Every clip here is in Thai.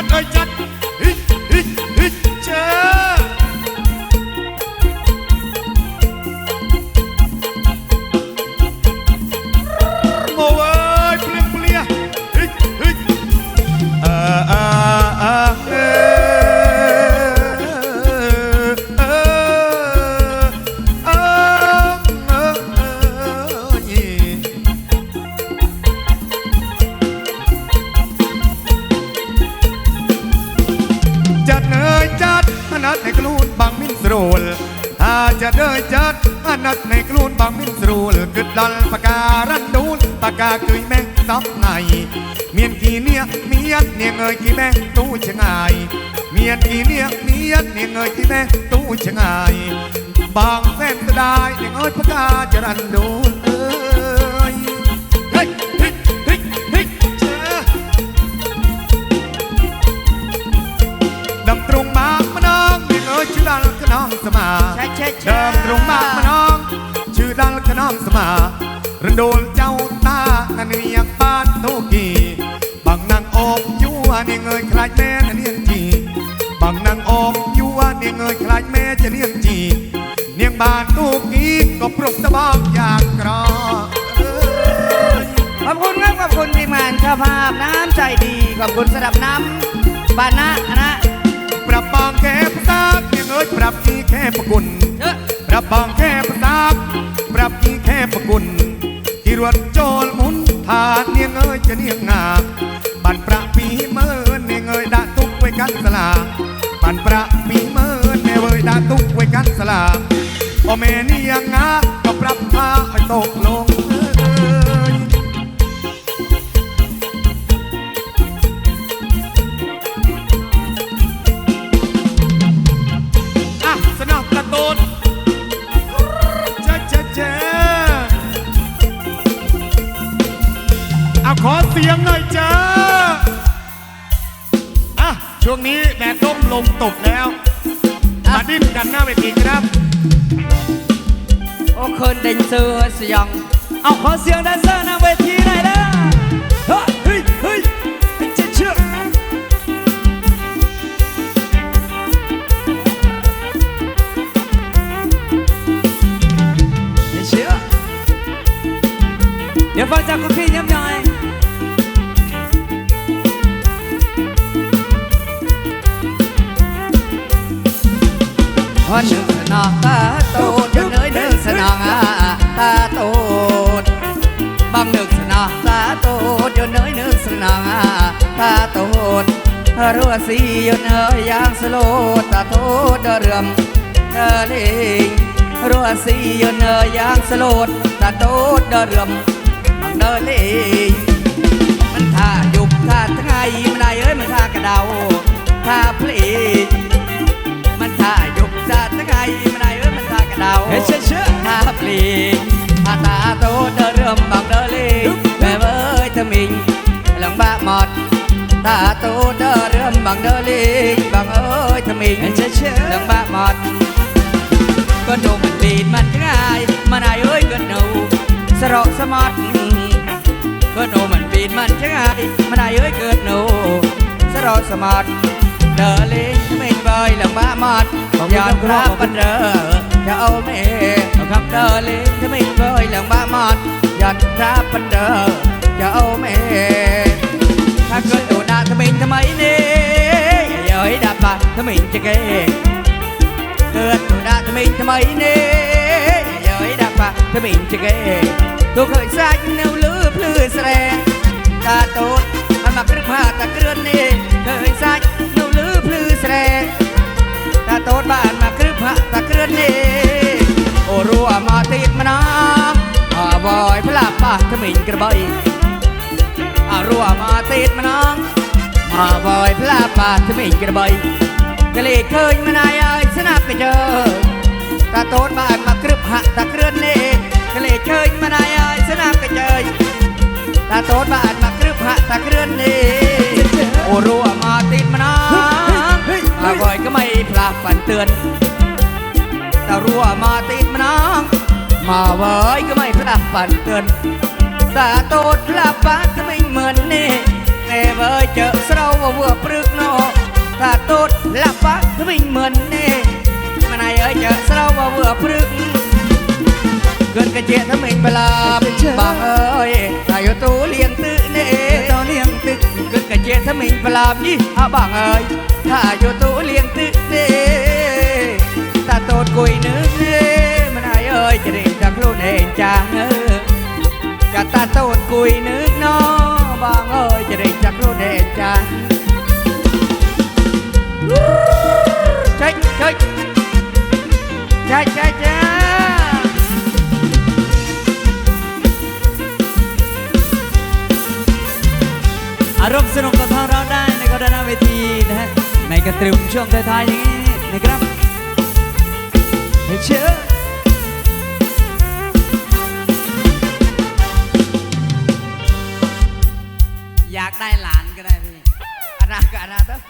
estoy ในกลูนบางมินสโรลอาจะเดยจัดอนัดในกลูนบางมินสโรลกึดดัลปากการันดูลปากกาคุยแม่ซับไงเมียนกี่เนียเมียนเนียเอยกี่แม่ตู้ชะงายเมียนกี่เนียเมียนเนียเอยกี่แม่ตู้ชะงายบางแสนก็ได้เนียเอยปากกาจะรันดูลเอ้ย สมาใช่ใช่ใช่เดิมตรงมากมะนอง ชื่อดังขนองสมารันโดนเจ้าตาอันนี้อยากบ้านโตกีบางนางออกยัวเนี่ยเงยคล้ายแม่นะเนียงจีบางนางออกยัวเนี่ยเงยคล้ายแม่จะเนียงจีเนียงบ้านโตกีก็ปลุกตะบอกอยากกรอเอ้ยขอบคุณครับขอบคุณทีมงานเจ้าภาพน้ำใจดีขอบคุณสำหรับน้ำบานะนะปรับบางแค่ภาษา เนียงเอ้ยปรับที่แค่ประกุลเอ้อปรับบางแค่ประสาบปรับกี่แค่ประกุลที่รวดโจรหมุนทานเนียงเอ้ยจะเนียงงาบันประปีเมื่อเนียงเอ้ยดาตุกไว้กันสลาบันประปีเมื่อแม่เว้ยดาตุกไว้กันสลาโอแม่เนียงงาก็ปรับพาไอ้ตกลง มลมตกแล้ว มาดิ้นกันหน้าเวทีครับ โอ้คนเด่นเสือสยองเอาขอเสียงแดนเซอร์หน้าเวทีหน่อยนะเตาโตดรัวสียนเอยางสโลดตาโตดเดอเรื่มเดอลิงรัวสียนเอยางสโลดตาโตดเดอเรื่มบางเดลิงมันท่าหยุบท่าทั้งไงมันได้เอ้ยมันท่ากระเดาท่าพลงมันท่าหยุบท่าทั้งไงมันได้เอ้ยมันท่ากระเดาเฮ้ยเชื่อเชื่อท่าพลงท่าตาโตเดินเรื่มบางเดินลิงแม่เอ้ยทมิงหลังบ้าหมด ตาโตเดิเรื่อมบางเดินลิงบางเอ้ยทมิงเฮ้ยเชื่อเชื่องบ้าหมดก็ดูมันบีดมันง่ายมันอายเอ้ยก็ดูสระสมัดก็ดูมันบีดมันง่ายมันอายเอ้ยเกิดหนูสระสมัดเดอลิงไม่เบยหลังบ้าหมดยอดพระปันเดอจะเอาแม่ครับเดอลิงไม่เบยหลังบ้าหมดยอดพระปันเดอจะเอาแม่ ថ្មីជាគេកើតនោះដាក់ថ្មីថ្មីនេះយើយដាក់ប៉ាថ្មីជាគេទូឃើញសាច់នៅលឺភ្លឺស្រែតាតូតហើយមកគ្រឹះផាតាគ្រឿននេះឃើញសាច់នៅលឺភ្លឺស្រែតាតូតបានមកគ្រឹះផាតាគ្រឿននេះអូរួមកទីម្ដងអវយផ្លាប់ប៉ាថ្មីក្របីអរួមកទីម្ដងអវយផ្លាប់ប៉ាថ្មីក្របី เดลีเคยมานายเอ้ยชนะไปเจอตาโตนบ้านมากรึบหะตะเคลื่อนเองเดลีเคยมานายเอ้ยชนะไปเจอตาโตนบ้านมากรึบหะตะเคลื่อนเองโอ้รัวมาติดมานานอร่อยก็ไม่พลาดฝันเตือนตารัวมาติดมานางมาไว้ก็ไม่พลาดฝันเตือนตาโตนพลาดฝัน បាក់វិញមិនទេម៉ណៃអើយចើស្រោមកវឺព្រឹកគិនកជាថ្មិញបលាប់បាក់អើយតែយទូលៀងទឹកនេះតលៀងទឹកគិនកជាថ្មិញបលាប់នេះអបាក់អើយថាយទូលៀងទឹកទេតាតូតគួយនឹងទេម៉ណៃអើយជ្រេងតែខ្លួនឯងចាស់ចាតាតូតគួយនឹងណ ช่วงท้ายๆอย่างนี้นะครับเฮ้ยเชื่ออยากได้หลานก็ได้พี่อนาคตอนาคต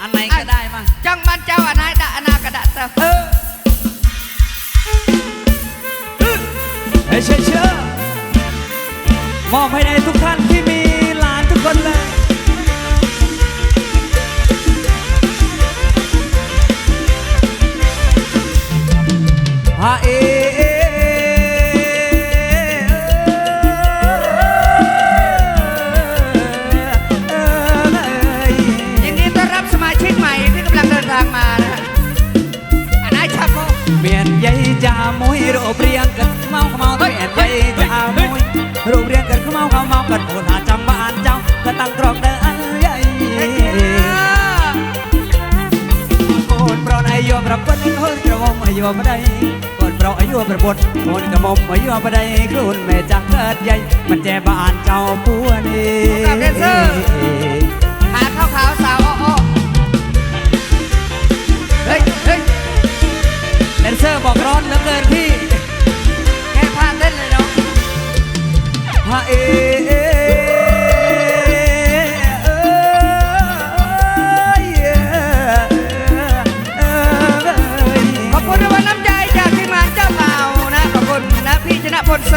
อันไหนก็ได้มาจังมันเจ้าอนายดะอนาคตเตอเออเฮ้ยเชื่อเชื่อมอบให้ในทุกท่านที่มีหลานทุกคนเลย હા એ ยินดีต้อนรับสมาชิกใหม่ที่กำลังเดินทางมานะฮะอันไหนชับโม មានយាយចាមួយរូបរាងកាត់ខ្មៅខ្មៅតែយាយចាមួយរូបរាងកាត់ខ្មៅខ្មៅកាត់អូនថាចាំបានចောင်းកាត់តាំងក្រកដើអើយអូនប្រនអាយយមប្រពន្ធហុលក្រមុំអាយយមប្ដី อยู่ประบทมนกระมมมายู่ประใดครุ่นแม่จักเกิดใหญ่ มันแจบ้านเจ้าปัวนี่กัเซอร์ขาข้าวขาวสาวอ้อเฮ้ยเฮ้ยเดนเซอร์บอกร้อนเหลือเกินพี่ แค่พาเต้นเลยเนาะพาเอ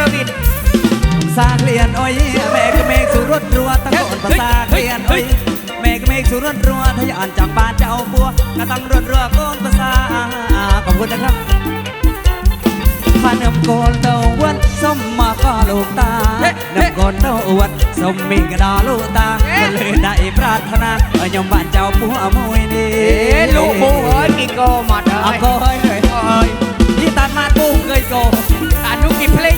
อร์วิสสาเลียนอ้อยแม่ก็เมฆสุรดรัวตะโกนภาษาเลียนอ้อยแม่ก็เมฆสุรดรัวทะยานจากบ้านเจ้าบัวกระตังรดรัวโกนภาษาขอบคุณนะครับพานำโกนเต้าวันส้มมาก็ลูกตานำโกนเต้าวันส้มมีกระดาลูกตาก็เลยได้ปรารถนาเอายมบ้านเจ้าปัวมวยนี่เอ๊ะลูกบูเอ้ยกี่โกหมดเอาเอ้ยโกยเลยโอ้ยที่ตัดมาปูเคยโกอนุกิจเพลง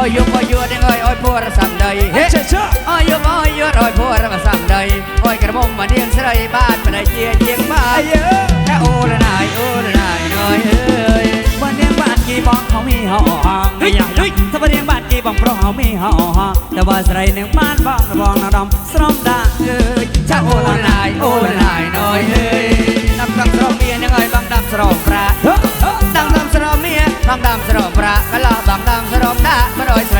โอ้ยอยู่โอ้ยอยู่เนี่ยเอ้ยเอ้ยพวกระสัมใดเฮ้เชื่อเชื่อโอ้ยอยู่โอ้ยอยู่โอ้ยพวกระสัมใดโอ้ยกระมงมาเนียงเสยบ้านมาได้เจียเจียงบ้าไอ้นเยอะถ้าโอ้นายโอ้นายน้อยเอ้ยวันเลี้ยงบ้านกี่บ้องเขามีห้องไม่อยากถ้าวันเลี้ยงบ้านกี่บ้องเพราะเขามีห้องแต่ว่าใส่หนึ่งบ้านบ้องระบองระดมสรมดาเอ้ยถ้าโอ้นายโอ้นายน้อยเอ้ยนำตังสรองเมียเนี่ยเอ้ยบังดำสรองพระเฮ้ บางดำสรอมเมียบังดำสรอมพระกะลอบางดำสรอมดามาดอยส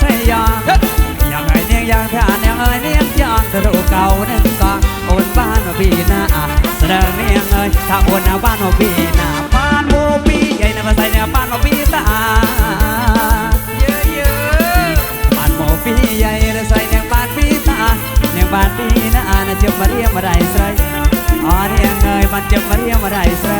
ใส่อยากอยากไอ้เนียงอยากทานอยากเอ้ยเนียอยากกระดูกเก่าหนึ่งกองโอนบ้านมาพี่นาแสดงเนียงเอ้ยถ้าโอนเอาบ้านมาพี่นาบ้านโมปีใหญ่นะมาใส่เนี่ยบ้านมาพี่ตาเยอะเยอะบ้านโมปีใหญ่นะใส่เนี่ยบ้านพี่ตาเนี่ยบ้านพี่นานะจะมาเรียกมาได้ใส่อ๋อเนี่ยเอ้ยมันจะมาเรียกมาได้ใส่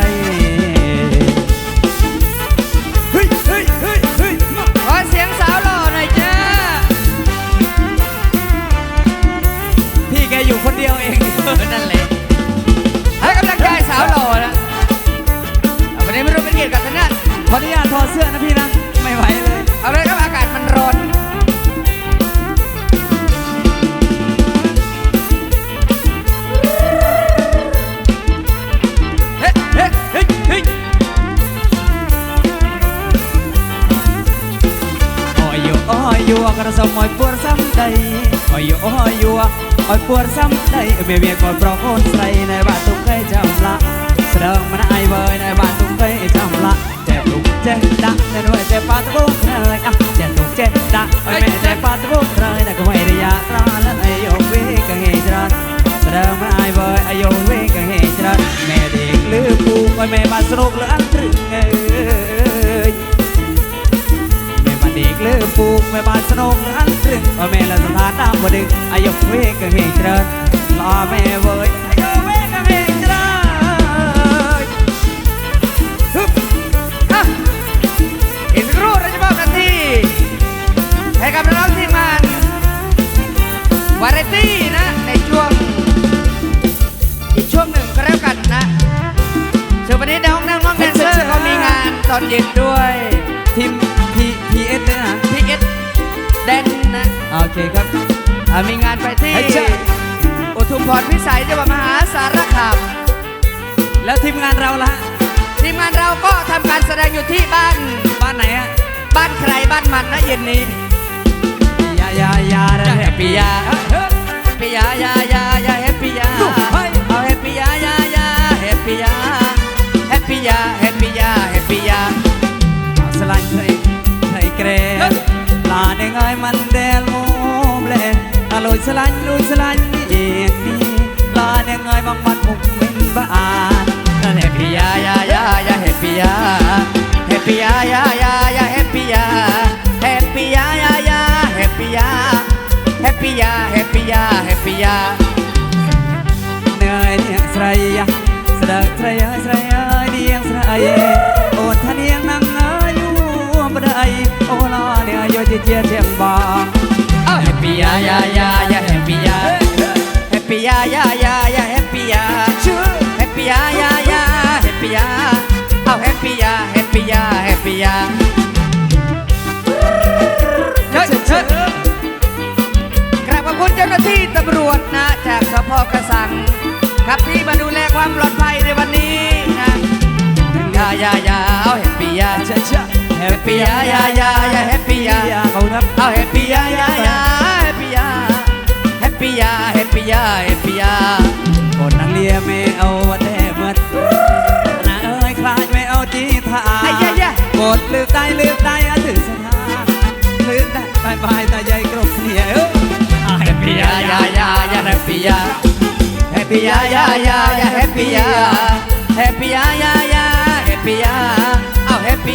អូយួរក៏សុំឲ្យពួរសំដីអូយអូយួរឲ្យពួរសំដីមេវាក៏ប្រកូនស្រីនៅបាត់ទុំគេចាំឡាស្ដើងមិនអាយវើយនៅបាត់ទុំគេចាំឡាតែលុកចេះដាក់តែរួយតែប៉ាត់បុកណាស់តែលុកចេះដាក់ឲ្យមេតែប៉ាត់បុកណាស់តែកុំឲ្យរយ៉ាត្រឡប់អាយអូវិញក៏ហេច្រាត់ស្ដើងមិនអាយវើយអាយអូវិញក៏ហេច្រាត់មេដេកលឺពូឲ្យមេបាត់ស្រុកលឿនព្រឹងអើយ ด้ยาตราและไอ้โยกวิกังเฮจรันบ้านแม่เด็กลือปูไว้แม่บาสนุกหรืออันตรึงเอ้ยแม่บาเด็กลือแม่บาสนุกหรืออันตรึงว่าแม่ละสถานตามบ่ดึงอายุเวกเหตุรันรอแม่เว้ยอายุเวกเหตุรันฮึบอะอีกสักครู่เราจะมอบหน้าที่ให้กับน้องทีมงานวาไรตี้นะในช่วง อีกช่วงหนึ่งก็แล้วกันนะส่วนวันนี้น้องนั่งน้องแดนเซอร์เขามีงานตอนเย็นด้วย เคครับอะมีงานไปที่ไอ้เจ้าอุทุมพรพิสัยจังหวัดมหาสารคามแล้วทีมงานเราล่ะทีมงานเราก็ทำการแสดงอยู่ที่บ้านบ้านไหนอะบ้านใครบ้านมันนะเย็นนี้ยายายาจะแฮปปี้ยาเฮ้ยปียายายายาแฮปปี้ยาลูกเฮ้ยเอาแฮปปี้ยายายาแฮปปี้ยาแฮปปี้ยาแฮปปี้ยาแฮปปี้ยาสลันเคยเคยเกรลาเด้งไอ้มันเดลโมเบล ลุยสลันลุยสลันเองนี่ลาเด้งไอ้บางมันมุกเป็นบ้านนั่นแหแฮปปี้ยายายายาแฮปปี้ยาแฮปปี้ยายายายาแฮปปี้ยาแฮปปี้ยายายาแฮปปี้ยาแฮปปี้ยาแฮปปี้ยาแฮปปี้ยาเหนื่อยเนียงใส่ยสะดักใส่ยะใส่ยะเนียงใส่โอนทะเนียงนั่งอายุบ่ได้โอ้ลาเนี่ยอยู่ที่เจียเจียงบาง happy ya ya ya ya happy ya happy ya ya ya ya happy ya happy ya ya ya happy ya oh happy ya happy ya happy ya เชิญเชิญกราบขอบคุณเจ้าหน้าที่ตำรวจนะจากสพกระสังครับที่มาดูแลความปลอดภัยในวันนี้นะยายายาเอา happy ya เชื่อเชื่อ happy ya ya ya มได้บายบายตาใหญ่กรบเนี่ยเอ้ย happy ya ya ya ya happy ya happy ya ya ya ya happy ya happy ya ya ya ปี้ยาเอาแฮป